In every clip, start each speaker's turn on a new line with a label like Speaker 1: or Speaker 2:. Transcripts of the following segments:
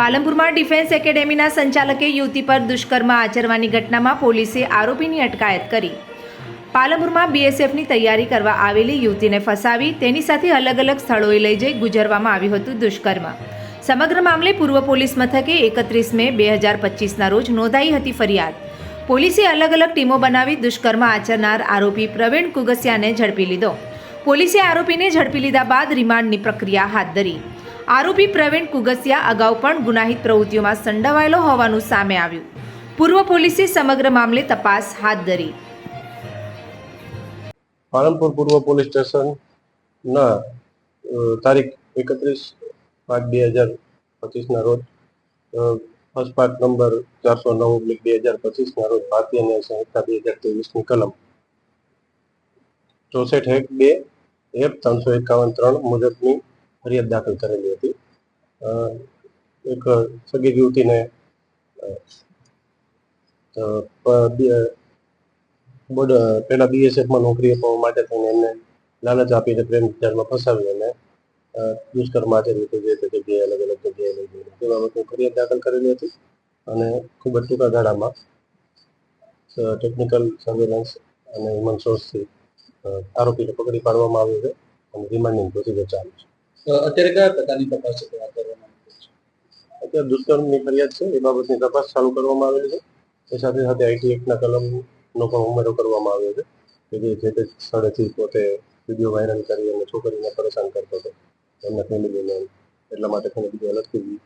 Speaker 1: પાલનપુરમાં defence એકેડેમીના સંચાલકે યુવતી પર દુષ્કર્મ આચરવાની ઘટનામાં પોલીસે આરોપીની અટકાયત કરી. પાલનપુરમાં બીએસએફની તૈયારી કરવા આવેલી યુવતીને ફસાવી, તેની સાથે અલગ અલગ સ્થળોએ લઈ જઈ ગુજરવામાં આવ્યું હતું દુષ્કર્મ. સમગ્ર મામલે પૂર્વ પોલીસ મથકે એકત્રીસ મે બે હજાર પચીસના રોજ નોંધાઈ હતી ફરિયાદ. પોલીસે અલગ અલગ ટીમો બનાવી દુષ્કર્મ આચરનાર આરોપી પ્રવીણ કુગસિયાને ઝડપી લીધો. પોલીસે આરોપીને ઝડપી લીધા બાદ રિમાન્ડની પ્રક્રિયા હાથ ધરી. આરોપી પ્રવીણ કુગસિયા અગાઉ પણ ગુનાહિત પ્રવૃત્તિઓમાં સંડવાયેલો હોવાનું સામે આવ્યું. પૂર્વ પોલીસે સમગ્ર મામલે તપાસ હાથ ધરી.
Speaker 2: પાલનપુર પૂર્વ પોલીસ સ્ટેશન ના તારીખ એકત્રીસ પાંચ બે હજાર પચીસના રોજ ફર્સ્ટ પાર્ટ નંબર ચારસો નવ ઓબ્લિક બે હજાર પચીસના રોજ ભારતીય ન્યાય સંહિતા બે હજાર ત્રેવીસની કલમ ચોસઠ એક બે એક ત્રણસો એકાવન ત્રણ મુજબની ફરિયાદ દાખલ કરેલી હતી. એક સગી યુવતીને પહેલા બીએસએફમાં નોકરી અપાવવા માટે થઈને એમને લાલચ આપીને પ્રેમ વિચારમાં ફસાવી અને દુષ્કર્મ આચર્યું હતું જે તે જગ્યાએ અલગ અલગ જગ્યાએ લઈ જઈને તે બાબતે ફરિયાદ દાખલ કરેલી હતી અને ખૂબ જ ટૂંકા ગાળામાં ટેકનિકલ સર્વેલન્સ અને હ્યુમન સોર્સથી આરોપીને પકડી પાડવામાં આવ્યો છે અને રિમાન્ડિંગ પ્રોસિજર ચાલુ છે.
Speaker 3: અત્યારે કયા પ્રકારની તપાસ છે છે?
Speaker 2: અત્યારે દુષ્કર્મની ફરિયાદ છે એ બાબતની તપાસ ચાલુ કરવામાં આવેલી છે. એ સાથે સાથે આઈટી એક્ટના કલમનો પણ ઉમેરો કરવામાં આવ્યો છે. કે જે જે તે સ્થળેથી પોતે વીડિયો વાયરલ કરી અને છોકરીને પરેશાન કરતો હતો. એમના ફેમિલીને એટલા માટે તેને બીજું અલગથી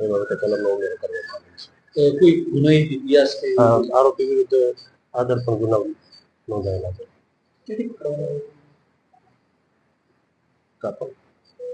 Speaker 2: એ બાબતે કલમનો ઉમેરો કરવામાં આવ્યો છે.
Speaker 3: કોઈ ગુનાહિત ઇતિહાસ કે
Speaker 2: આરોપી વિરુદ્ધ આગળ પણ ગુના નોંધાયેલા છે. કાપડ.